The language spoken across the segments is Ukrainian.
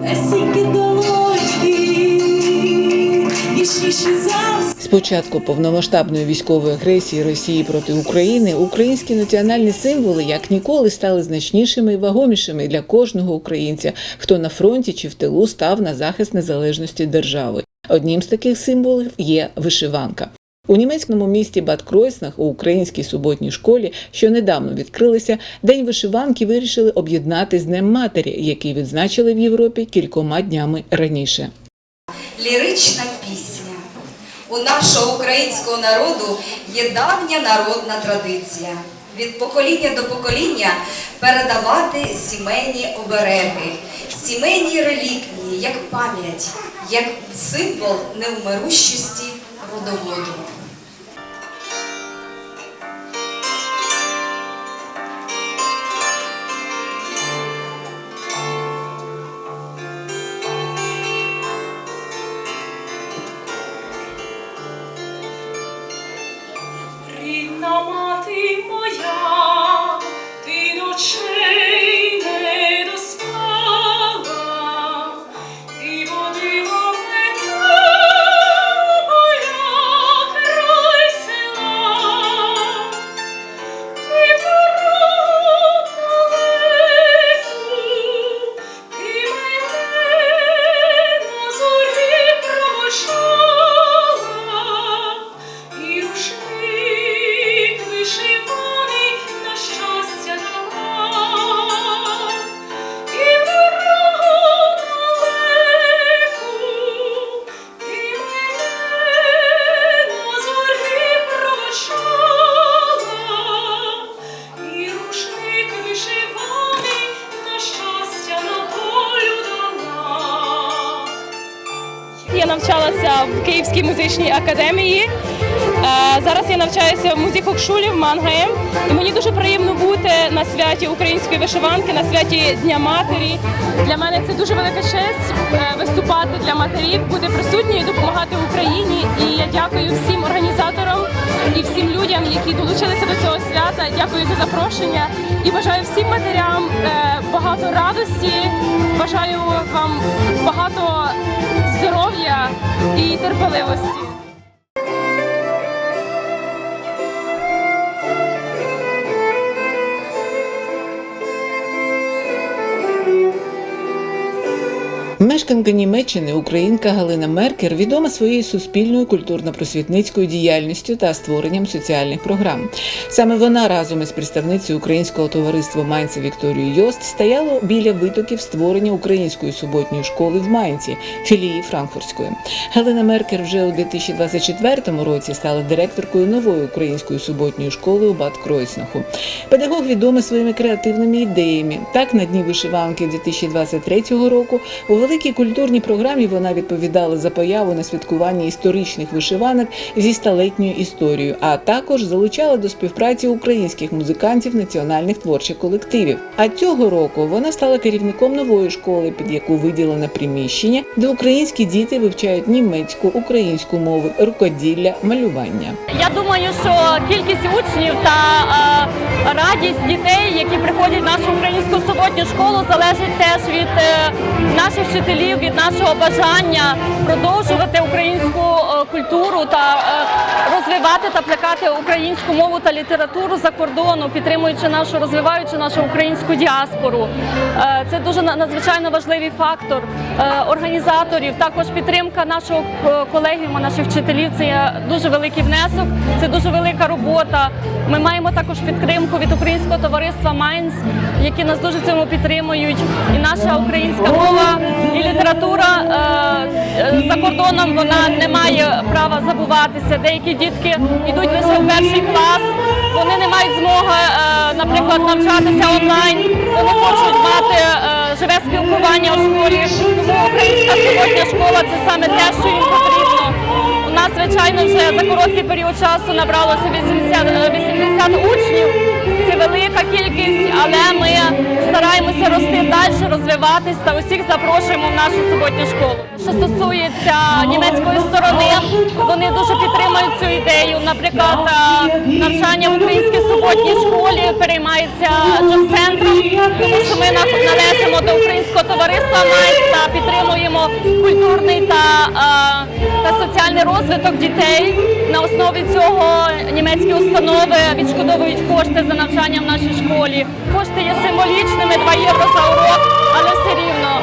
Тонесенькі долоньки, ніжніші за все. З початку повномасштабної військової агресії Росії проти України українські національні символи як ніколи стали значнішими і вагомішими для кожного українця, хто на фронті чи в тилу став на захист незалежності держави. Одним з таких символів є вишиванка. У німецькому місті Бад Кройснах у українській суботній школі, що недавно відкрилися, День вишиванки вирішили об'єднати з Днем Матері, який відзначили в Європі кількома днями раніше. Лірична пісня. У нашого українського народу є давня народна традиція. Від покоління до покоління передавати сімейні обереги, сімейні реліквії, як пам'ять, як символ невмирущості родоводу. Навчалася в Київській музичній академії. Е, Зараз я навчаюся в музикокшулі в Мангаї. І мені дуже приємно бути на святі української вишиванки, на святі Дня матері. Для мене це дуже велика честь е, виступати для матерів, бути присутньою допомагати Україні. І я дякую всім організаторам і всім людям, які долучилися до цього свята. Дякую за запрошення і бажаю всім матерям е, багато радості. Бажаю вам багато здоров'я і терпеливості. Мешканка Німеччини, українка Галина Меркер, відома своєю суспільною культурно-просвітницькою діяльністю та створенням соціальних програм. Саме вона разом із представницею українського товариства Майнца Вікторією Йост стояла біля витоків створення української суботньої школи в Майнці, філії Франкфуртської. Галина Меркер вже у 2024 році стала директоркою нової української суботньої школи у Бад Кройснаху. Педагог відомий своїми креативними ідеями. Так, на дні вишиванки 2023 року у великій культурній програмі вона відповідала за появу на святкуванні історичних вишиванок зі столетньою історією, а також залучала до співпраці українських музикантів національних творчих колективів. А цього року вона стала керівником нової школи, під яку виділено приміщення, де українські діти вивчають німецьку, українську мови, рукоділля, малювання. Я думаю, що кількість учнів та е, радість дітей, які приходять в нашу українську суботню школу, залежить теж від е, наших вчителів, від нашого бажання продовжувати українську е, культуру та е, розвивати та плекати українську мову та літературу за кордону, підтримуючи нашу, розвиваючи нашу українську діаспору. Е, Це дуже надзвичайно важливий фактор організаторів. Також підтримка нашого колегіуму, наших вчителів. Це дуже великий внесок, це дуже велика робота. Ми маємо також підтримку від українського товариства Майнс, які нас дуже цьому підтримують. І наша українська мова література е, е, за кордоном вона не має права забуватися. Деякі дітки йдуть лише в перший клас. Вони не мають змоги, е, наприклад, навчатися онлайн. Вони хочуть мати е, живе спілкування у школі. Українська суботня школа це саме те, що їм потрібно. У нас, звичайно, вже за короткий період часу набралося 80, е, 80 учнів. Це велика кількість, але ми стараємося рости далі, розвиватись та усіх запрошуємо в нашу суботню школу. Що стосується німецької сторони, вони дуже підтримують цю ідею. Наприклад, е, навчання в суботній школі переймається джоб-центром, тому що ми на- належимо до українського товариства Майста та підтримуємо культурний та, та соціальний розвиток дітей. На основі цього німецькі установи відшкодовують кошти за навчання в нашій школі. Кошти є символічними 2 євро за урок, але все рівно.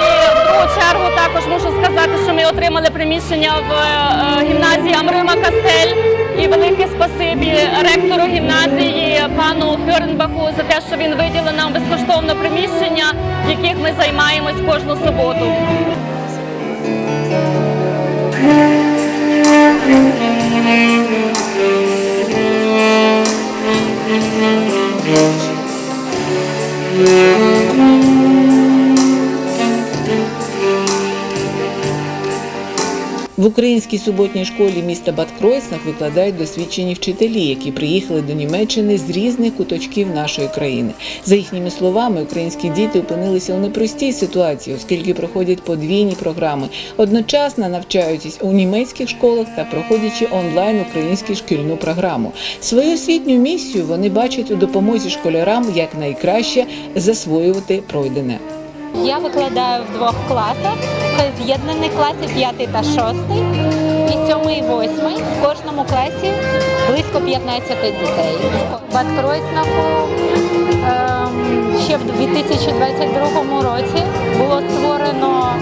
І в чергу також можу сказати, що ми отримали приміщення в е, гімназії Амрима Кастель. І велике спасибі ректору гімназії пану Фьорнбаху за те, що він виділив нам безкоштовне приміщення, в яких ми займаємось кожну суботу. В українській суботній школі міста Бад Кройснах викладають досвідчені вчителі, які приїхали до Німеччини з різних куточків нашої країни. За їхніми словами, українські діти опинилися у непростій ситуації, оскільки проходять подвійні програми, одночасно навчаючись у німецьких школах та проходячи онлайн українську шкільну програму. Свою освітню місію вони бачать у допомозі школярам якнайкраще засвоювати пройдене. Я викладаю в двох класах. Це з'єднані класи 5 та 6, і 7 і 8. В кожному класі близько 15 дітей. В Бад ем, ще в 2022 році було створено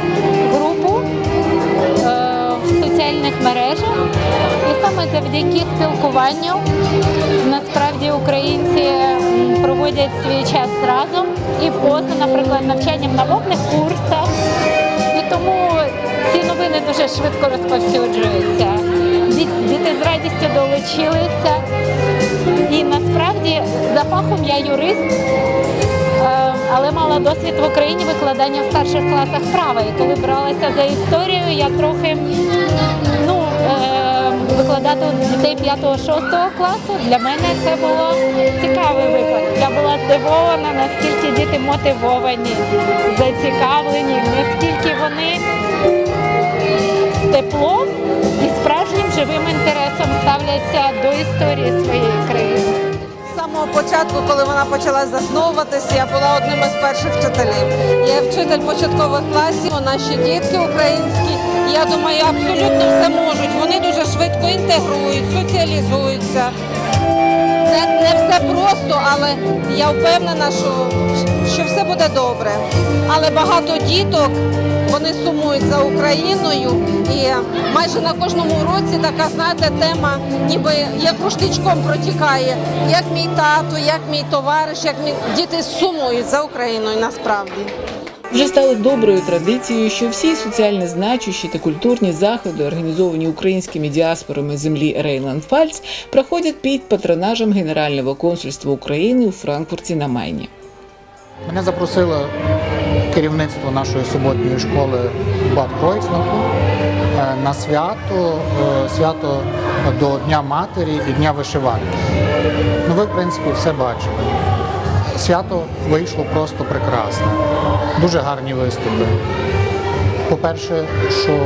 групу е, в соціальних мережах. І саме завдяки спілкуванню насправді українці проводять свій час разом і поза, наприклад, навчанням на мовних курсах. І тому ці новини дуже швидко розповсюджуються. Діти з радістю долучилися. І насправді за фахом я юрист, е, але мала досвід в Україні викладання в старших класах права. І коли бралася за історію, я трохи дітей 5-6 класу. Для мене це було цікавий виклад. Я була здивована, наскільки діти мотивовані, зацікавлені, наскільки вони з теплом і справжнім живим інтересом ставляться до історії своєї країни. З самого початку, коли вона почала засновуватися, я була одним із перших вчителів. Я вчитель початкових класів. Наші дітки українські, я думаю, абсолютно все можуть. Вони швидко інтегрують, соціалізуються. Не, не все просто, але я впевнена, що, що все буде добре. Але багато діток вони сумують за Україною, і майже на кожному уроці така, знаєте, тема, ніби як руштичком протікає. Як мій тато, як мій товариш, як мій діти сумують за Україною насправді. Вже стало доброю традицією, що всі соціально значущі та культурні заходи, організовані українськими діаспорами землі Рейнланд-Фальц, проходять під патронажем Генерального консульства України у Франкфурті на Майні. Мене запросило керівництво нашої суботньої школи Бад Кройцнаху е, на свято, е, свято до Дня Матері і Дня вишиванки. Ну, ви, в принципі, все бачили. Свято вийшло просто прекрасне. Дуже гарні виступи. По-перше, що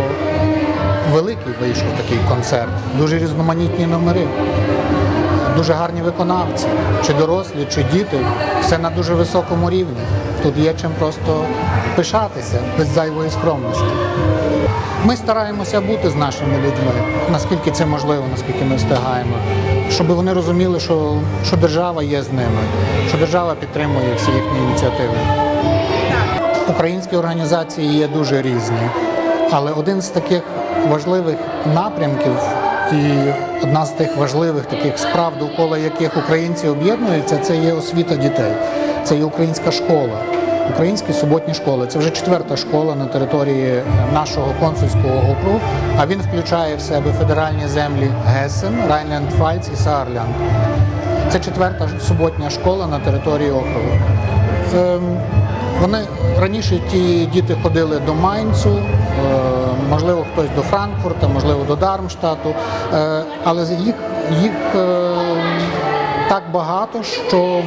великий вийшов такий концерт, дуже різноманітні номери дуже гарні виконавці, чи дорослі, чи діти, все на дуже високому рівні. Тут є чим просто пишатися без зайвої скромності. Ми стараємося бути з нашими людьми, наскільки це можливо, наскільки ми встигаємо, щоб вони розуміли, що, що держава є з ними, що держава підтримує всі їхні ініціативи. Українські організації є дуже різні, але один з таких важливих напрямків і одна з тих важливих таких справ, довкола яких українці об'єднуються, це є освіта дітей. Це є українська школа, українські суботні школи. Це вже четверта школа на території нашого консульського округу. А він включає в себе федеральні землі Гесен, Райнленд-Фальц і Саарлянд. Це четверта суботня школа на території округу. Ем, Вони раніше ті діти ходили до Майнцу, е, можливо, хтось до Франкфурта, можливо, до Дармштату, Е, але їх, їх е, так багато, що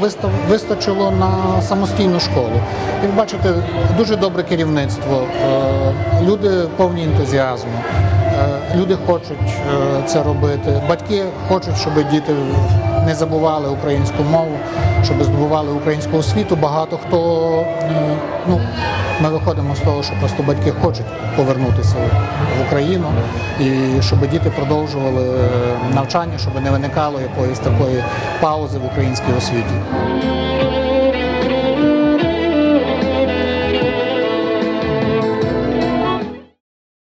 вистачило на самостійну школу. І ви бачите, дуже добре керівництво, е, люди повні ентузіазму. Е, Люди хочуть е, це робити. Батьки хочуть, щоб діти не забували українську мову. щоб здобували українську освіту. Багато хто ну, ми виходимо з того, що просто батьки хочуть повернутися в Україну і щоб діти продовжували е, навчання, щоб не виникало якоїсь такої паузи в українській освіті.